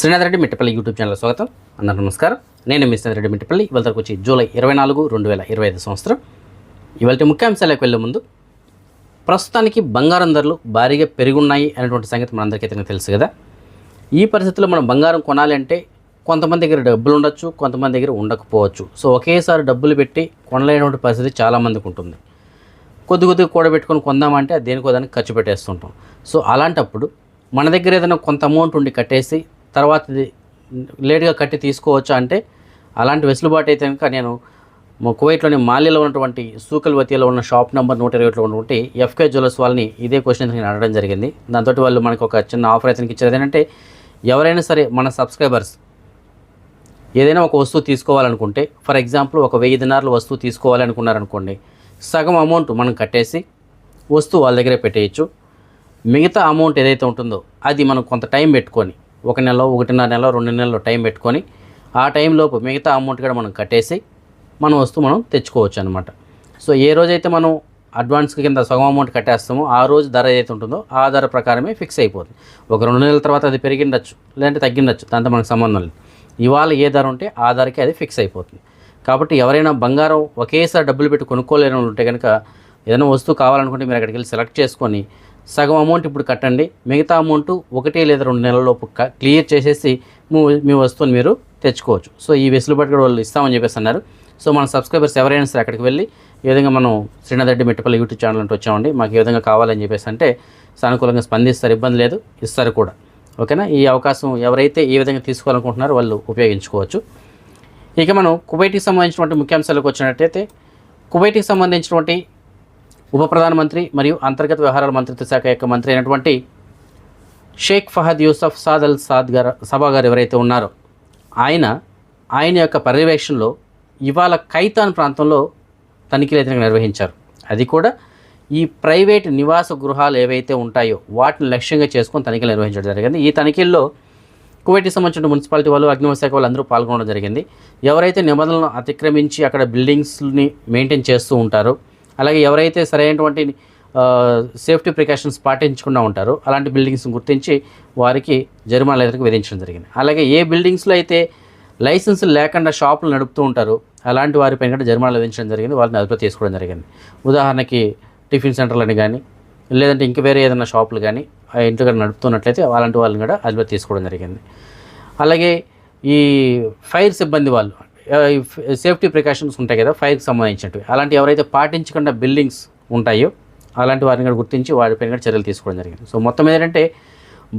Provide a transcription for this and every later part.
Srinath Reddy Mittapalli YouTube channel స్వాగతం. అందరూ నమస్కారం. నేను మీ శ్రీనాథ్ రెడ్డి మిట్టపల్లి. ఇవాళకు వచ్చి జూలై ఇరవై నాలుగు రెండు వేల ఇరవై ఐదు సంవత్సరం. ఇవాళ ముఖ్యాంశాలకు వెళ్ళే ముందు ప్రస్తుతానికి బంగారం ధరలు భారీగా పెరుగున్నాయి అనేటువంటి సంగతి మనందరికీ అయితే తెలుసు కదా. ఈ పరిస్థితుల్లో మనం బంగారం కొనాలి అంటే కొంతమంది దగ్గర డబ్బులు ఉండొచ్చు కొంతమంది దగ్గర ఉండకపోవచ్చు. సో ఒకేసారి డబ్బులు పెట్టి కొనలేనటువంటి పరిస్థితి చాలామందికి ఉంటుంది. కొద్ది కొద్దిగా కూడబెట్టుకొని కొందామంటే అది దేనికో దానికి ఖర్చు పెట్టేస్తుంటాం. సో అలాంటప్పుడు మన దగ్గర ఏదైనా కొంత అమౌంట్ ఉండి కట్టేసి తర్వాత ఇది లేట్గా కట్టి తీసుకోవచ్చా అంటే అలాంటి వెసులుబాటు అయితే కనుక నేను మా కువైట్లోని మాలిలో ఉన్నటువంటి సూకల్వతిలో ఉన్న షాప్ నెంబర్ నూట ఇరవై ఒకటిలో ఉన్నటువంటి ఎఫ్కే జ్యువెలర్స్ వాళ్ళని ఇదే క్వశ్చన్ నేను అడగడం జరిగింది. దాంతో వాళ్ళు మనకు ఒక చిన్న ఆఫర్ అయితే ఇచ్చారు. ఏంటంటే ఎవరైనా సరే మన సబ్స్క్రైబర్స్ ఏదైనా ఒక వస్తువు తీసుకోవాలనుకుంటే ఫర్ ఎగ్జాంపుల్ ఒక వెయ్యి దినార్లు వస్తువు తీసుకోవాలనుకున్నారనుకోండి సగం అమౌంట్ మనం కట్టేసి వస్తువు వాళ్ళ దగ్గరే పెట్టేయచ్చు. మిగతా అమౌంట్ ఏదైతే ఉంటుందో అది మనం కొంత టైం పెట్టుకొని ఒక నెల ఒకటిన్నర నెల రెండు నెలలు టైం పెట్టుకొని ఆ టైంలోపు మిగతా అమౌంట్ కూడా మనం కట్టేసి మనం వస్తువు మనం తెచ్చుకోవచ్చు అనమాట సో ఏ రోజైతే మనం అడ్వాన్స్ కింద సగం అమౌంట్ కట్టేస్తామో ఆ రోజు ధర ఏదైతే ఉంటుందో ఆ ధర ప్రకారమే ఫిక్స్ అయిపోతుంది. ఒక రెండు నెలల తర్వాత అది పెరిగిండొచ్చు లేదంటే తగ్గిండొచ్చు దాంతో మనకు సంబంధం లేదు. ఇవాళ ఏ ధర ఉంటే ఆ ధరకి అది ఫిక్స్ అయిపోతుంది. కాబట్టి ఎవరైనా బంగారం ఒకేసారి డబ్బులు పెట్టి కొనుక్కోలేని ఉంటే కనుక ఏదైనా వస్తువు కావాలనుకుంటే మీరు అక్కడికి వెళ్ళి సెలెక్ట్ చేసుకొని సగం అమౌంట్ ఇప్పుడు కట్టండి. మిగతా అమౌంట్ ఒకటి లేదా రెండు నెలలలోపు క- క్లియర్ చేసేసి మీ వస్తువుని మీరు తెచ్చుకోవచ్చు. సో ఈ వెసులుబాటు కూడా వాళ్ళు ఇస్తామని చెప్పేసి అన్నారు. సో మన సబ్స్క్రైబర్స్ ఎవరైనా సరే అక్కడికి వెళ్ళి ఈ విధంగా మనం శ్రీనాథరెడ్డి రెడ్డి యూట్యూబ్ ఛానల్ అంటే వచ్చామండి. మాకు ఈ విధంగా కావాలని చెప్పేసి అంటే సానుకూలంగా స్పందిస్తారు. ఇబ్బంది లేదు. ఇస్తారు కూడా. ఓకేనా? ఈ అవకాశం ఎవరైతే ఈ విధంగా తీసుకోవాలనుకుంటున్నారో వాళ్ళు ఉపయోగించుకోవచ్చు. ఇక మనం కువైట్కి సంబంధించినటువంటి ముఖ్యాంశాలకు వచ్చినట్టయితే కువైట్కి సంబంధించినటువంటి ఉప ప్రధానమంత్రి మరియు అంతర్గత వ్యవహారాల మంత్రిత్వ శాఖ యొక్క మంత్రి అయినటువంటి షేక్ ఫహద్ యూసఫ్ సాద్ అల్ సాద్ గారు సభా గారు ఎవరైతే ఉన్నారో ఆయన ఆయన యొక్క పర్యవేక్షణలో ఇవాళ కైతాన్ ప్రాంతంలో తనిఖీలు అయితే నిర్వహించారు. అది కూడా ఈ ప్రైవేట్ నివాస గృహాలు ఏవైతే ఉంటాయో వాటిని లక్ష్యంగా చేసుకొని తనిఖీలు నిర్వహించడం జరిగింది. ఈ తనిఖీల్లో కువైట్కి సంబంధించిన మున్సిపాలిటీ వాళ్ళు అగ్నిమ శాఖ వాళ్ళు అందరూ పాల్గొనడం జరిగింది. ఎవరైతే నిబంధనలను అతిక్రమించి అక్కడ బిల్డింగ్స్ని మెయింటైన్ చేస్తూ ఉంటారో అలాగే ఎవరైతే సరైనటువంటి సేఫ్టీ ప్రికాషన్స్ పాటించకుండా ఉంటారో అలాంటి బిల్డింగ్స్ గుర్తించి వారికి జరిమానాలు అయితే విధించడం జరిగింది. అలాగే ఏ బిల్డింగ్స్లో అయితే లైసెన్స్ లేకుండా షాపులు నడుపుతూ ఉంటారో అలాంటి వారిపైన కూడా జరిమానాలు విధించడం జరిగింది. వాళ్ళని అదుపులో తీసుకోవడం జరిగింది. ఉదాహరణకి టిఫిన్ సెంటర్లని కానీ లేదంటే ఇంక వేరే ఏదైనా షాపులు కానీ ఆ ఇంట్లో కానీ నడుపుతున్నట్లయితే అలాంటి వాళ్ళని కూడా అదుపులో తీసుకోవడం జరిగింది. అలాగే ఈ ఫైర్ సిబ్బంది వాళ్ళు సేఫ్టీ ప్రికాషన్స్ ఉంటాయి కదా ఫైర్కి సంబంధించినవి అలాంటి ఎవరైతే పాటించకుండా బిల్డింగ్స్ ఉంటాయో అలాంటి వారిని కూడా గుర్తించి వారిపైన కూడా చర్యలు తీసుకోవడం జరిగింది. సో మొత్తం ఏంటంటే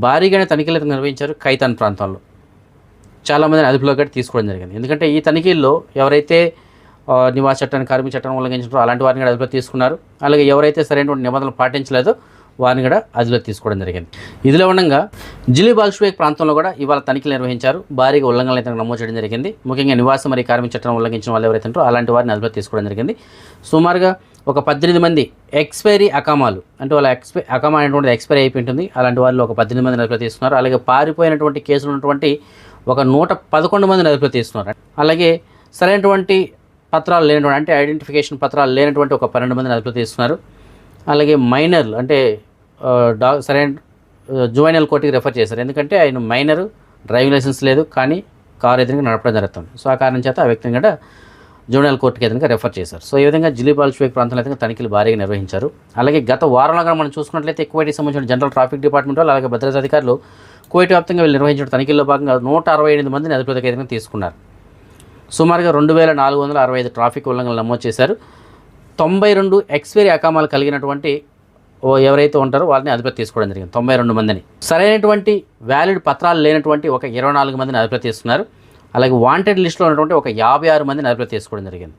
భారీగానే తనిఖీలు అయితే నిర్వహించారు ఖైతాన్ ప్రాంతంలో. చాలామందిని అదుపులో కూడా తీసుకోవడం జరిగింది. ఎందుకంటే ఈ తనిఖీల్లో ఎవరైతే నివాస చట్టాన్ని కార్మిక చట్టాన్ని ఉల్లంఘించారో అలాంటి వారిని కూడా అదుపులో తీసుకున్నారు. అలాగే ఎవరైతే సరైనటువంటి నిబంధనలు పాటించలేదో వారిని కూడా అదిలో తీసుకోవడం జరిగింది. ఇదిలో ఉండగా జిలి బాల్షువేక్ ప్రాంతంలో కూడా ఇవాళ తనిఖీలు నిర్వహించారు. భారీగా ఉల్లంఘనలు అయితే నమోదు చేయడం జరిగింది. ముఖ్యంగా నివాసం మరియు కార్మిక చట్టం ఉల్లంఘించిన వాళ్ళు ఎవరైతే ఉంటారో అలాంటి వారిని అదిలో తీసుకోవడం జరిగింది. సుమారుగా ఒక పద్దెనిమిది మంది ఎక్స్పైరీ అకామాలు అంటే వాళ్ళ ఎక్స్పై అకామా అనేటువంటిది ఎక్స్పైరీ అయిపోయి ఉంటుంది అలాంటి వాళ్ళు ఒక పద్దెనిమిది మంది అదుపులో తీసుకున్నారు. అలాగే పారిపోయినటువంటి కేసులు ఉన్నటువంటి ఒక నూట పదకొండు మందిని అదుపులో తీసుకున్నారు. అలాగే సరైనటువంటి పత్రాలు లేనటువంటి అంటే ఐడెంటిఫికేషన్ పత్రాలు లేనటువంటి ఒక పన్నెండు మందిని అదుపులో తీసుకున్నారు. అలాగే మైనర్లు అంటే డా సరైన జువైనల్ కోర్టుకి రెఫర్ చేశారు. ఎందుకంటే ఆయన మైనర్ డ్రైవింగ్ లైసెన్స్ లేదు కానీ కారు ఎదురుగా నడపడం జరుగుతుంది. సో ఆ కారణం చేత ఆ వ్యక్తిని కూడా జూనియల్ కోర్టుకి ఎదురుగా రెఫర్ చేశారు. సో ఈ విధంగా జిలీబాల్ షేక్ ప్రాంతంలో అయితే తనిఖీలు భారీగా నిర్వహించారు. అలాగే గత వారంలో కూడా మనం చూసుకున్నట్లయితే కువైట్కి సంబంధించిన జనరల్ ట్రాఫిక్ డిపార్ట్మెంట్ వాళ్ళు అలాగే భద్రతా అధికారులు కువైట్ వ్యాప్తంగా వీళ్ళు నిర్వహించిన తనిఖీల్లో భాగంగా నూట అరవై ఎనిమిది మందిని అదుపులోకి ఎదురుగా తీసుకున్నారు. సుమారుగా రెండు వేల నాలుగు వందల అరవై ఐదు ట్రాఫిక్ ఉల్లంఘనలు నమోదు చేశారు. తొంభై రెండు ఎక్స్పైరీ అకామాలు కలిగినటువంటి ఎవరైతే ఉంటారో వాళ్ళని అదుపులో తీసుకోవడం జరిగింది. తొంభై రెండు మందిని. సరైనటువంటి వ్యాలిడ్ పత్రాలు లేనటువంటి ఒక ఇరవై నాలుగు మందిని అదుపులో తీసుకున్నారు. అలాగే వాంటెడ్ లిస్టులో ఉన్నటువంటి ఒక యాభై ఆరు మందిని అదుపులో తీసుకోవడం జరిగింది.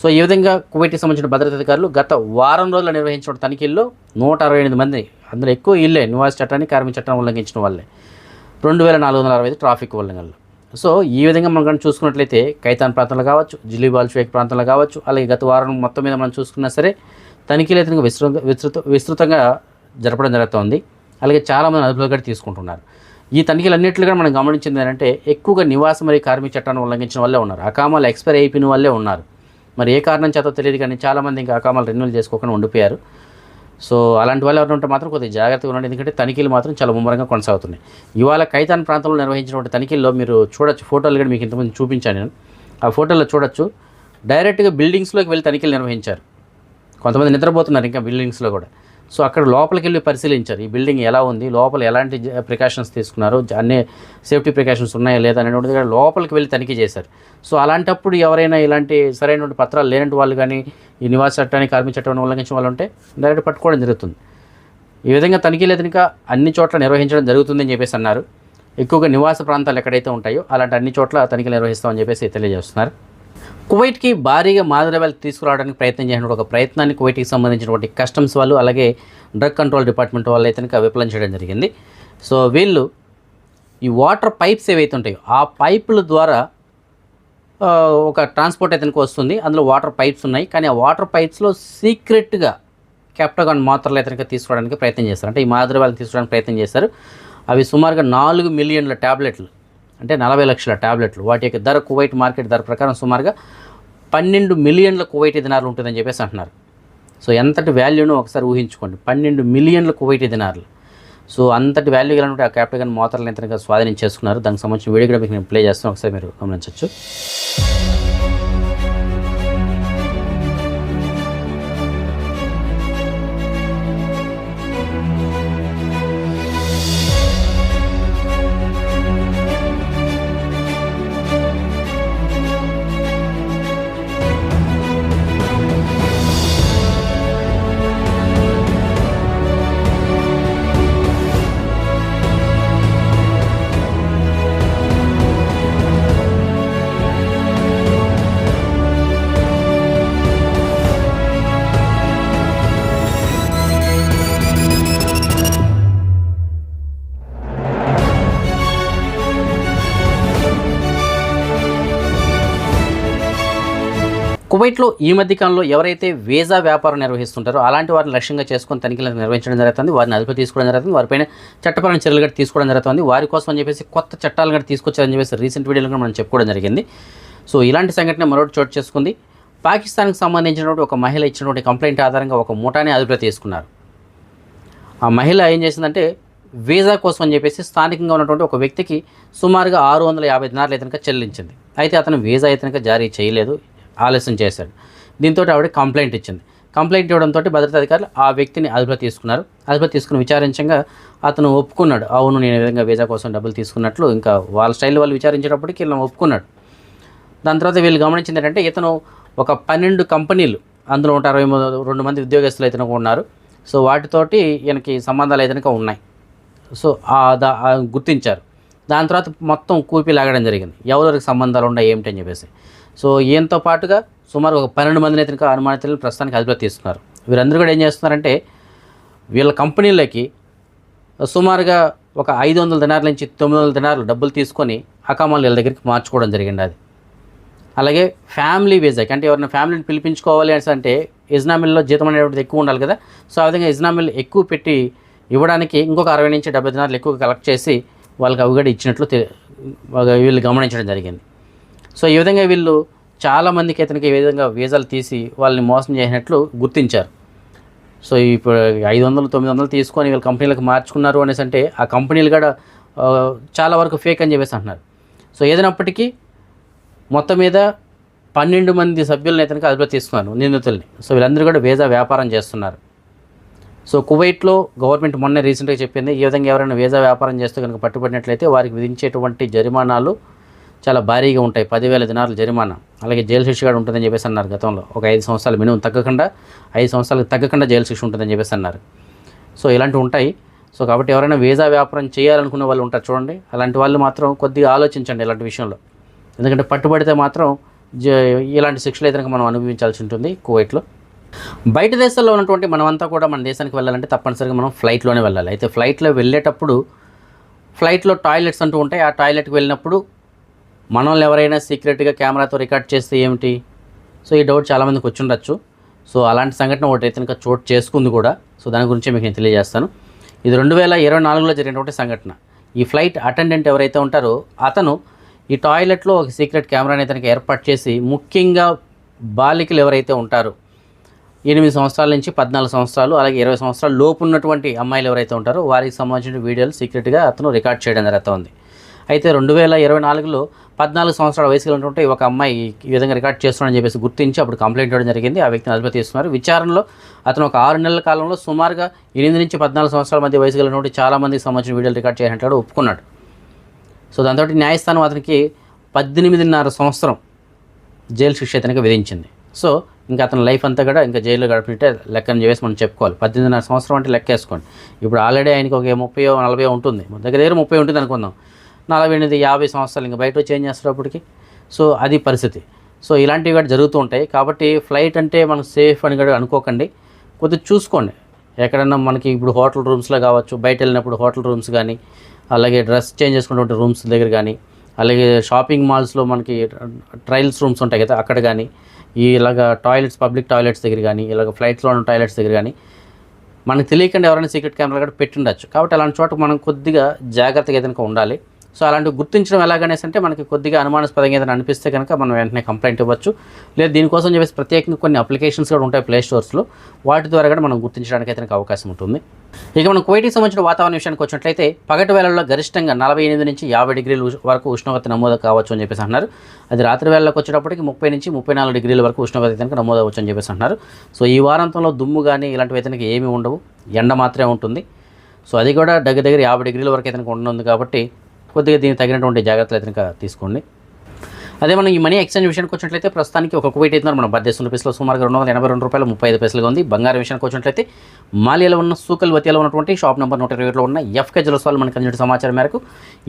సో ఈ విధంగా కువైట్కి సంబంధించిన భద్రతా అధికారులు గత వారం రోజులు నిర్వహించిన తనిఖీల్లో నూట అరవై ఎనిమిది మంది అందులో ఎక్కువ ఇల్లే నివాస చట్టాన్ని కార్మిక చట్టాన్ని ఉల్లంఘించిన వాళ్ళే. రెండు వేల నాలుగు వందల అరవై ఐదు ట్రాఫిక్ ఉల్లంఘనలు. సో ఈ విధంగా మనం కానీ చూసుకున్నట్లయితే కైతాన్ ప్రాంతంలో కావచ్చు జిలీబాల్ షేక్ ప్రాంతంలో కావచ్చు అలాగే గత వారం మొత్తం మీద మనం చూసుకున్నా సరే తనిఖీలు అయితే ఇంకా విస్తృత విస్తృత విస్తృతంగా జరపడం జరుగుతోంది. అలాగే చాలామంది అదుపులో కూడా తీసుకుంటున్నారు. ఈ తనిఖీలు కూడా మనం గమనించింది ఏంటంటే ఎక్కువగా నివాసం మరియు కార్మిక చట్టాన్ని ఉల్లంఘించిన వాళ్ళే ఉన్నారు. అకామాలు ఎక్స్పైర్ అయిపోయిన వాళ్ళే ఉన్నారు. మరి ఏ కారణం చేత తెలియదు కానీ చాలామంది ఇంకా అకామాలు రెన్యూల్ చేసుకోకుండా ఉండిపోయారు. సో అలాంటి వాళ్ళు ఎవరు ఉంటే మాత్రం కొద్దిగా జాగ్రత్తగా ఉండండి. ఎందుకంటే తనిఖీలు మాత్రం చాలా ముమ్మరంగా కొనసాగుతున్నాయి. ఇవాళ కైతాన్ ప్రాంతంలో నిర్వహించినటువంటి తనిఖీల్లో మీరు చూడొచ్చు. ఫోటోలు కూడా మీకు ఇంతకుముందు చూపించాను నేను. ఆ ఫోటోలో చూడొచ్చు. డైరెక్ట్గా బిల్డింగ్స్లోకి వెళ్ళి తనిఖీలు నిర్వహించారు. కొంతమంది నిద్రపోతున్నారు ఇంకా బిల్డింగ్స్లో కూడా. సో అక్కడ లోపలికి వెళ్ళి పరిశీలించారు. ఈ బిల్డింగ్ ఎలా ఉంది? లోపల ఎలాంటి ప్రికాషన్స్ తీసుకున్నారు? అన్ని సేఫ్టీ ప్రికాషన్స్ ఉన్నాయా లేదా అనేటువంటిది కూడా లోపలికి వెళ్ళి తనిఖీ చేశారు. సో అలాంటప్పుడు ఎవరైనా ఇలాంటి సరైనటువంటి పత్రాలు లేనటువంటి వాళ్ళు కానీ ఈ నివాస చట్టాన్ని కార్మిక చట్టాన్ని ఉల్లంఘించిన వాళ్ళు ఉంటే డైరెక్ట్ పట్టుకోవడం జరుగుతుంది. ఈ విధంగా తనిఖీలు ఎదునిక అన్ని చోట్ల నిర్వహించడం జరుగుతుందని చెప్పేసి అన్నారు. ఎక్కువగా నివాస ప్రాంతాలు ఎక్కడైతే ఉంటాయో అలాంటి అన్ని చోట్ల తనిఖీలు నిర్వహిస్తామని చెప్పేసి తెలియజేస్తున్నారు. కువైట్కి భారీగా మాదరవ్యాలు తీసుకురావడానికి ప్రయత్నం చేసినటువంటి ఒక ప్రయత్నాన్ని కువైట్కి సంబంధించినటువంటి కస్టమ్స్ వాళ్ళు అలాగే డ్రగ్ కంట్రోల్ డిపార్ట్మెంట్ వాళ్ళు అయితే కనుక విఫలం చేయడం జరిగింది. సో వీళ్ళు ఈ వాటర్ పైప్స్ ఏవైతే ఉంటాయో ఆ పైపుల ద్వారా ఒక ట్రాన్స్పోర్ట్ అయితే వస్తుంది. అందులో వాటర్ పైప్స్ ఉన్నాయి. కానీ ఆ వాటర్ పైప్స్లో సీక్రెట్గా క్యాప్టగాన్ మాత్రలు అయితే కనుక తీసుకోవడానికి ప్రయత్నం చేస్తారు. అంటే ఈ మాదరవ్యాలను తీసుకోవడానికి ప్రయత్నం చేస్తారు. అవి సుమారుగా నాలుగు మిలియన్ల ట్యాబ్లెట్లు అంటే నలభై లక్షల ట్యాబ్లెట్లు వాటి యొక్క ధర కువైట్ మార్కెట్ ధర ప్రకారం సుమారుగా పన్నెండు మిలియన్ల కువైట్ దినార్లు ఉంటుందని చెప్పేసి అంటున్నారు. సో ఎంతటి వాల్యూను ఒకసారి ఊహించుకోండి. పన్నెండు మిలియన్ల కువైట్ దినార్లు. సో అంతటి వాల్యూ ఉంటే ఆ క్యాప్టగాన్ మోతర్లు ఎంత స్వాధీనం చేసుకున్నారు? దానికి సంబంధించిన వీడియో కూడా మీకు నేను ప్లే చేస్తాను. ఒకసారి మీరు గమనించవచ్చు. కువైట్లో ఈ మధ్య కాలంలో ఎవరైతే వీసా వ్యాపారం నిర్వహిస్తుంటారో అలాంటి వారిని లక్ష్యంగా చేసుకొని తనిఖీలు నిర్వహించడం జరుగుతుంది. వారిని అదుపు తీసుకోవడం జరుగుతుంది. వారిపైన చట్టపరమైన చర్యలు కూడా తీసుకోవడం జరుగుతుంది. వారి కోసం అని చెప్పేసి కొత్త చట్టాలు కూడా తీసుకొచ్చారని చెప్పేసి రీసెంట్ వీడియోలో కూడా మనం చెప్పుకోవడం జరిగింది. సో ఇలాంటి సంఘటన మరొకటి చోటు చేసుకుంది. పాకిస్తాన్కి సంబంధించినటువంటి ఒక మహిళ ఇచ్చినటువంటి కంప్లైంట్ ఆధారంగా ఒక ముఠాని అదుపులో తీసుకున్నారు. ఆ మహిళ ఏం చేసిందంటే వీసా కోసం అని చెప్పేసి స్థానికంగా ఉన్నటువంటి ఒక వ్యక్తికి సుమారుగా ఆరు వందల యాభై దినార్లు ఇతనిక చెల్లించింది. అయితే అతను వీసా ఇతనిక జారీ చేయలేదు. ఆలస్యం చేశాడు. దీంతో ఆవిడ కంప్లైంట్ ఇచ్చింది. కంప్లైంట్ ఇవ్వడంతో భద్రతా అధికారులు ఆ వ్యక్తిని అదుపులో తీసుకున్నారు. అదుపులో తీసుకుని విచారించగా అతను ఒప్పుకున్నాడు. అవును నేను ఈ విధంగా వీసా కోసం డబ్బులు తీసుకున్నట్లు ఇంకా వాళ్ళ స్టైల్ వాళ్ళు విచారించేటప్పటికి ఇలా ఒప్పుకున్నాడు. దాని తర్వాత వీళ్ళు గమనించింది ఏంటంటే ఇతను ఒక పన్నెండు కంపెనీలు అందులో నూట అరవై మూడు రెండు మంది ఉద్యోగస్తులు అయితే ఉన్నారు. సో వాటితోటి ఈయనకి సంబంధాలు అయితే ఉన్నాయి. సో దా గుర్తించారు. దాని తర్వాత మొత్తం కూపి లాగడం జరిగింది. ఎవరికి సంబంధాలు ఉన్నాయి ఏమిటని అని చెప్పేసి. సో ఈయనతో పాటుగా సుమారు ఒక పన్నెండు మంది అయితే అనుమానితులను ప్రస్తుతానికి అదుపులో తీసుకున్నారు. వీరందరూ కూడా ఏం చేస్తున్నారంటే వీళ్ళ కంపెనీలకి సుమారుగా ఒక ఐదు వందల దినార్ల నుంచి తొమ్మిది వందల దినార్లు డబ్బులు తీసుకొని అకామాలు వీళ్ళ దగ్గరికి మార్చుకోవడం జరిగింది అది. అలాగే ఫ్యామిలీ వీజాకి అంటే ఎవరైనా ఫ్యామిలీని పిలిపించుకోవాలి అని అంటే ఇజ్నామిల్లో జీతం అనేటువంటిది ఎక్కువ ఉండాలి కదా. సో ఆ విధంగా ఇజ్నామిల్ ఎక్కువ పెట్టి ఇవ్వడానికి ఇంకొక అరవై నుంచి డెబ్బై దినాలు ఎక్కువ కలెక్ట్ చేసి వాళ్ళకి అవి కూడా ఇచ్చినట్లు వీళ్ళు గమనించడం జరిగింది. సో ఈ విధంగా వీళ్ళు చాలామందికి ఇతనికి ఈ విధంగా వీసాలు తీసి వాళ్ళని మోసం చేసినట్లు గుర్తించారు. సో ఇప్పుడు ఐదు వందలు తొమ్మిది వందలు తీసుకొని వీళ్ళ కంపెనీలకు మార్చుకున్నారు అనేసి అంటే ఆ కంపెనీలు కూడా చాలా వరకు ఫేక్ అని చెప్పేసి అంటున్నారు. సో ఏదైనప్పటికీ మొత్తం మీద పన్నెండు మంది సభ్యులను ఇతనికి అదుపులో తీసుకున్నారు నిందితుల్ని. సో వీళ్ళందరూ కూడా వీసా వ్యాపారం చేస్తున్నారు. సో కువైట్లో గవర్నమెంట్ మొన్న రీసెంట్గా చెప్పింది ఈ విధంగా ఎవరైనా వీసా వ్యాపారం చేస్తూ కనుక పట్టుబడినట్లయితే వారికి విధించేటువంటి జరిమానాలు చాలా భారీగా ఉంటాయి. పదివేల దినారులు జరిమానా. అలాగే జైలు శిక్ష కూడా ఉంటుందని చెప్పేసి అన్నారు గతంలో. ఒక ఐదు సంవత్సరాలు మినిమం తగ్గకుండా ఐదు సంవత్సరాలకు తగ్గకుండా జైలు శిక్ష ఉంటుందని చెప్పేసి అన్నారు. సో ఇలాంటివి ఉంటాయి. సో కాబట్టి ఎవరైనా వీసా వ్యాపారం చేయాలనుకునే వాళ్ళు ఉంటారు చూడండి. అలాంటి వాళ్ళు మాత్రం కొద్దిగా ఆలోచించండి ఇలాంటి విషయంలో. ఎందుకంటే పట్టుబడితే మాత్రం జ ఇలాంటి శిక్షలు అయితే మనం అనుభవించాల్సి ఉంటుంది కువైట్లో. బయట దేశాల్లో ఉన్నటువంటి మనమంతా కూడా మన దేశానికి వెళ్ళాలంటే తప్పనిసరిగా మనం ఫ్లైట్లోనే వెళ్ళాలి. అయితే ఫ్లైట్లో వెళ్ళేటప్పుడు ఫ్లైట్లో టాయిలెట్స్ అంటూ ఉంటాయి. ఆ టాయిలెట్కి వెళ్ళినప్పుడు మనల్ని ఎవరైనా సీక్రెట్గా కెమెరాతో రికార్డ్ చేస్తే ఏమిటి? సో ఈ డౌట్ చాలామందికి వచ్చిండొచ్చు. సో అలాంటి సంఘటన ఒకటి అయితే కనుక చోటు చేసుకుంది కూడా. సో దాని గురించి మీకు నేను తెలియజేస్తాను. ఇది రెండు వేల ఇరవై నాలుగులో జరిగినటువంటి సంఘటన. ఈ ఫ్లైట్ అటెండెంట్ ఎవరైతే ఉంటారో అతను ఈ టాయిలెట్లో ఒక సీక్రెట్ కెమెరాని అతనికి ఏర్పాటు చేసి ముఖ్యంగా బాలికలు ఎవరైతే ఉంటారో ఎనిమిది సంవత్సరాల నుంచి పద్నాలుగు సంవత్సరాలు అలాగే ఇరవై సంవత్సరాల లోపు ఉన్నటువంటి అమ్మాయిలు ఎవరైతే ఉంటారో వారికి సంబంధించిన వీడియోలు సీక్రెట్గా అతను రికార్డ్ చేయడం జరుగుతుంది. అయితే రెండు వేల ఇరవై నాలుగులో పద్నాలుగు సంవత్సరాల వయసులో ఉన్నటువంటి ఒక అమ్మాయి ఈ విధంగా రికార్డ్ చేస్తున్నాడని చెప్పేసి గుర్తించి అప్పుడు కంప్లైంట్ ఇవ్వడం జరిగింది. ఆ వ్యక్తిని అదుపు తీసుకున్నారు విచారణలో అతను ఒక ఆరు నెలల కాలంలో సుమారుగా ఎనిమిది నుంచి పద్నాలుగు సంవత్సరాల మధ్య వయసు కలిగినటువంటి చాలామందికి సంబంధించిన వీడియోలు రికార్డ్ చేసినట్టు ఒప్పుకున్నాడు. సో దాంతో న్యాయస్థానం అతనికి పద్దెనిమిదిన్నర సంవత్సరం జైలు శిక్ష అతనికి విధించింది. సో ఇంకా అతని లైఫ్ అంతా కూడా ఇంకా జైల్లో గడిపినట్టే లెక్కను చేసి మనం చెప్పుకోవాలి. పద్దెనిమిదిన్నర సంవత్సరం అంటే లెక్క వేసుకోండి ఇప్పుడు ఆల్రెడీ ఆయనకి ఒక ముప్పై నలభై ఉంటుంది. మన దగ్గర దగ్గర ముప్పై ఉంటుంది అనుకుందాం. నలభై ఎనిమిది యాభై సంవత్సరాలు ఇంకా బయట చేంజ్ చేస్తున్నప్పటికి సో అది పరిస్థితి. సో ఇలాంటివి కూడా జరుగుతూ ఉంటాయి. కాబట్టి ఫ్లైట్ అంటే మనం సేఫ్ అని కూడా అనుకోకండి. కొద్దిగా చూసుకోండి. ఎక్కడన్నా మనకి ఇప్పుడు హోటల్ రూమ్స్లో కావచ్చు బయట వెళ్ళినప్పుడు హోటల్ రూమ్స్ కానీ అలాగే డ్రెస్ చేంజ్ చేసుకున్నటువంటి రూమ్స్ దగ్గర కానీ అలాగే షాపింగ్ మాల్స్లో మనకి ట్రయల్స్ రూమ్స్ ఉంటాయి కదా అక్కడ కానీ ఈ ఇలాగ టాయిలెట్స్ పబ్లిక్ టాయిలెట్స్ దగ్గర కానీ ఇలాగ ఫ్లైట్స్లో ఉన్న టాయిలెట్స్ దగ్గర కానీ మనకు తెలియకుండా ఎవరైనా సీక్రెట్ కెమెరా కూడా పెట్టుండొచ్చు కాబట్టి అలాంటి చోట మనం కొద్దిగా జాగ్రత్తగా ఏదైనా ఉండాలి. సో అలాంటివి గుర్తించడం ఎలాగనేసి అంటే మనకి కొద్దిగా అనుమానాస్పదంగా ఏదైనా అనిపిస్తే కనుక మనం వెంటనే కంప్లైంట్ ఇవ్వచ్చు. లేదా దీనికోసం చెప్పేసి ప్రత్యేకంగా కొన్ని అప్లికేషన్స్ కూడా ఉంటాయి ప్లే స్టోర్స్లో. వాటి ద్వారా కూడా మనం గుర్తించడానికి అయితే అవకాశం ఉంటుంది. ఇక మనం కువైట్కి సంబంధించిన వాతావరణ విషయానికి వచ్చినట్లయితే పగటి వేళల్లో గరిష్టంగా నలభై ఎనిమిది నుంచి యాభై డిగ్రీల వరకు ఉష్ణోగ్రత నమోదు కావచ్చు అని చెప్పేసి అంటున్నారు. అది రాత్రి వేళలకు వచ్చేటప్పటికి ముప్పై నుంచి ముప్పై నాలుగు డిగ్రీల వరకు ఉష్ణోగ్రత కనుక నమోదు అవ్వచ్చు అని చెప్పేసి అంటున్నారు. సో ఈ వారాంతంలో దుమ్ము కానీ ఇలాంటివి అయితే ఏమీ ఉండవు. ఎండ మాత్రమే ఉంటుంది. సో అది కూడా దగ్గర దగ్గర యాభై డిగ్రీల వరకు అయితే ఉండనుంది కాబట్టి కొద్దిగా దీనికి తగినటువంటి జాగ్రత్తలు అయితే కనుక తీసుకోండి. అదే మనం ఈ మనీ ఎక్స్చేంజ్ విషయానికి వచ్చినట్లయితే ప్రస్తుతానికి ఒక కువైట్ అయితే మన భారతదేశం రూపీస్లో సుమారుగా రెండు వందల ఎనభై రెండు రూపాయలు ముప్పై ఐదు పైసలుగా ఉంది. బంగారం విషయానికి వచ్చినట్లయితే మాలియాలో ఉన్న సూకల్ వతియాలో ఉన్నటువంటి షాప్ నెంబర్ నూట ఇరవై ఏడులో ఉన్న ఎఫ్కే జ్యువెల్స్ వాళ్ళు మనకు అందించిన సమాచారం మేరకు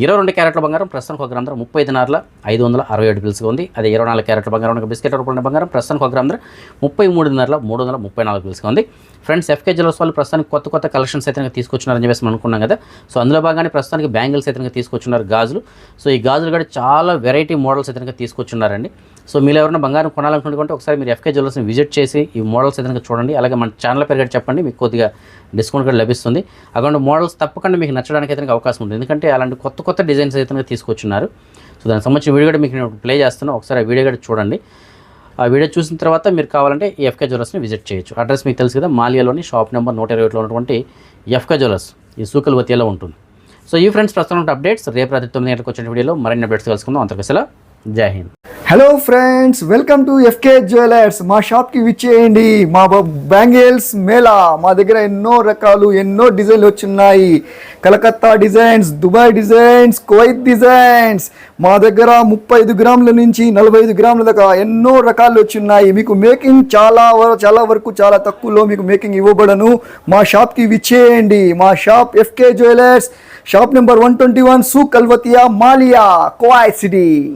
ఇరవై రెండు క్యారెట్ల బంగారం ప్రస్తుతానికి ఒక గ్రామ ధర ముప్పై ఐదు నార్ల ఐదు వందల అరవై ఏడు పిలుసుగా ఉంది. అదే ఇరవై నాలుగు క్యారెట్ల బంగారం ఒక బిస్కెట్ రూపంలో బంగారం ప్రస్తుతానికి ఒక గ్రామ ధర ముప్పై మూడున్నరల మూడు వందల ముప్పై నాలుగు పిలుసుగా ఉంది. ఫ్రెండ్స్ ఎఫ్కే జ్యువెల్స్ వాళ్ళు ప్రస్తుతానికి కొత్త కొత్త కలెక్షన్స్ అయితే తీసుకొచ్చినారని చెప్పేసి మనం అనుకున్నాం కదా. సో అందులో భాగానే ప్రస్తుతానికి బ్యాంగిల్స్ అయితే తీసుకొచ్చున్నారు గాజులు. సో ఈ గాజులు కూడా చాలా వెరైటీ మోడల్స్ అయితే తీసుకొచ్చున్నారండి. సో మీరు ఎవరైనా బంగారం కొనాలనుకుంటే ఒకసారి మీరు ఎఫ్కే జ్యువెలర్స్ని విజిట్ చేసి ఈ మోడల్స్ అయితే చూడండి. అలాగే మన ఛానల్ పేరు చెప్పండి మీకు కొద్దిగా డిస్కౌంట్ కూడా లభిస్తుంది. అటువంటి మోడల్స్ తప్పకుండా మీకు నచ్చడానికి అయితే అవకాశం ఉంటుంది. ఎందుకంటే అలాంటి కొత్త కొత్త డిజైన్స్ అయితే తీసుకొచ్చున్నారు. సో దానికి సంబంధించిన వీడియో కూడా మీకు నేను ప్లే చేస్తున్నాను ఒకసారి ఆ వీడియో కూడా చూడండి. ఆ వీడియో చూసిన తర్వాత మీరు కావాలంటే ఈ ఎఫ్కే జ్యువెలర్స్ని విజిట్ చేయొచ్చు. అడ్రస్ మీకు తెలుసు కదా మాలియాలోని షాప్ నెంబర్ నూట ఇరవై ఒకటిలో ఉన్నటువంటి ఎఫ్కే జ్యువెలర్స్ ఈ సూకల్ ఉంటుంది. సో ఈ ఫ్రెండ్స్ ప్రస్తుతం అప్డేట్స్ రేపు రాత్రి తొమ్మిది గంటలకు వచ్చిన వీడియోలో మరిన్ని అప్డేట్స్ కలుసుకుందాం అంతర్కసలా జై Hind. Hello friends welcome to FK jewellers మా షాప్కి విచ్చేయండి. మా బ్యాంగిల్స్ మేళా. మా దగ్గర ఎన్నో రకాలు ఎన్నో డిజైన్లు వచ్చున్నాయి. Calcutta designs Dubai designs Kuwait designs మా దగ్గర ముప్పై ఐదు గ్రాముల నుంచి నలభై ఐదు గ్రాముల దాకా ఎన్నో రకాలు వచ్చున్నాయి. మీకు మేకింగ్ చాలా వర- చాలా వరకు చాలా తక్కువలో మీకు మేకింగ్ ఇవ్వబడను. మా షాప్కి విచ్చేయండి. మా shop FK jewellers shop number one twenty one సూ కల్వతియా మాలియా కోయ్ సిటీ